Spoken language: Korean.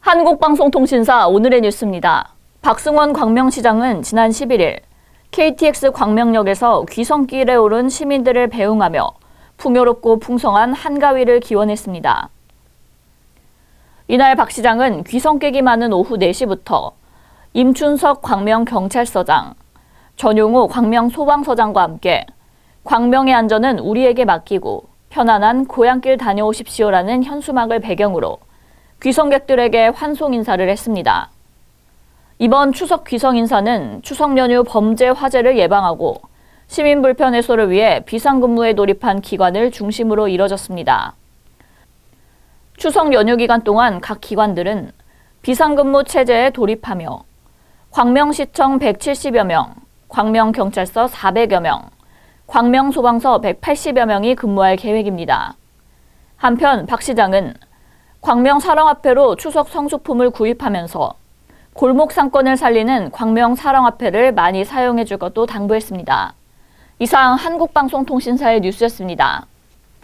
한국방송통신사 오늘의 뉴스입니다. 박승원 광명시장은 지난 11일 KTX 광명역에서 귀성길에 오른 시민들을 배웅하며 풍요롭고 풍성한 한가위를 기원했습니다. 이날 박 시장은 귀성객이 많은 오후 4시부터 임춘석 광명경찰서장, 전용호 광명소방서장과 함께 광명의 안전은 우리에게 맡기고 편안한 고향길 다녀오십시오라는 현수막을 배경으로 귀성객들에게 환송 인사를 했습니다. 이번 추석 귀성 인사는 추석 연휴 범죄 화재를 예방하고 시민 불편 해소를 위해 비상근무에 돌입한 기관을 중심으로 이뤄졌습니다. 추석 연휴 기간 동안 각 기관들은 비상근무 체제에 돌입하며 광명시청 170여 명, 광명경찰서 400여 명, 광명소방서 180여 명이 근무할 계획입니다. 한편 박 시장은 광명 사랑화폐로 추석 성수품을 구입하면서 골목 상권을 살리는 광명 사랑화폐를 많이 사용해 줄 것도 당부했습니다. 이상 한국방송통신사의 뉴스였습니다.